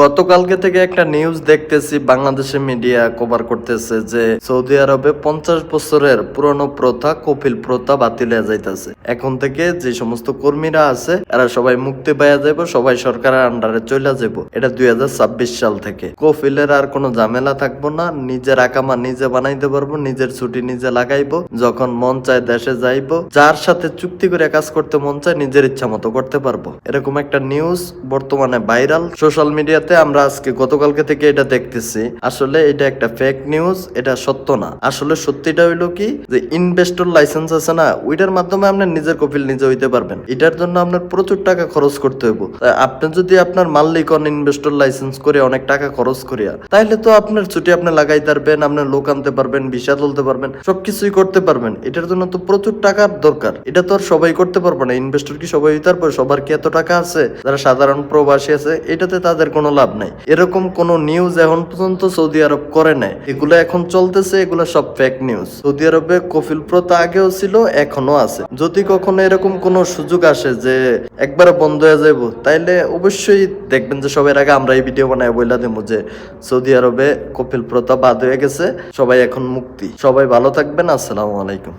গতকালকে থেকে একটা নিউজ দেখতেছি বাংলাদেশের মিডিয়া কভার করতেছে যে সৌদি আরবে পঞ্চাশ বছরের পুরনো প্রথা কপিল প্রথা বাতিল হয়ে যাইতেছে। এখন থেকে যে সমস্ত কর্মীরা আছে, এরা সবাই মুক্তি পাইয়া যাব সবাই সরকারের আন্ডারে চলে যাব এটা দুই সাল থেকে। কপিলের আর কোনো ঝামেলা থাকব না, নিজের আকামা নিজে বানাইতে পারব, নিজের ছুটি নিজে লাগাইবো, যখন মন চায় দেশে যাইবো, যার সাথে চুক্তি করে কাজ করতে মন চায়, নিজের ইচ্ছা মতো করতে পারব। এরকম একটা নিউজ বর্তমানে ভাইরাল সোশ্যাল মিডিয়াতে আমরা আজকে গতকালকে থেকে এটা দেখতেছি। আসলে এটা একটা ফেক নিউজ এটা সত্য না। আসলে সত্যিটা হইল কি, যে ইনভেস্টর লাইসেন্স আছে না, ওইটার মাধ্যমে আপনি নিজের কপিল নিজে হইতে পারবেন। এটার জন্য আপনার প্রচুর টাকা খরচ করতে হইব। আপনি যদি আপনার মাল্লিক অন ইনভেস্টর লাইসেন্স করে অনেক টাকা খরচ করিয়া, তাইলে তো আপনার ছুটি আপনি লাগাই পারবেন, আপনার লোক আনতে পারবেন, ভিসা তুলতে পারবেন, সবকিছুই করতে পারবেন। এটার জন্য তো প্রচুর টাকার দরকার। এটা তো আর সবাই করতে পারবে না। ইনভেস্টর কি সবাই হইতে পারবে? সবার কি এত টাকা আছে? যারা সাধারণ প্রবাসী আছে, এটাতে তাদের কোনো লাভ নাই। এরকম কোনো নিউজ এখন পর্যন্ত সৌদি আরব করে নাই। এগুলো এখন চলতেছে, এগুলো সব ফেক নিউজ সৌদি আরবে কফিল প্রথা আগেও ছিল এখনও আছে। যদি কখনো এরকম কোনো সুযোগ আসে যে একবারে বন্ধ হয়ে যাব তাইলে অবশ্যই দেখবেন যে সবার আগে আমরা এই ভিডিও বানায় বইলা দেবো যে সৌদি আরবে কপিল প্রথা বাদ হয়ে গেছে, সবাই এখন মুক্তি। সবাই ভালো থাকবেন, আসসালামু আলাইকুম।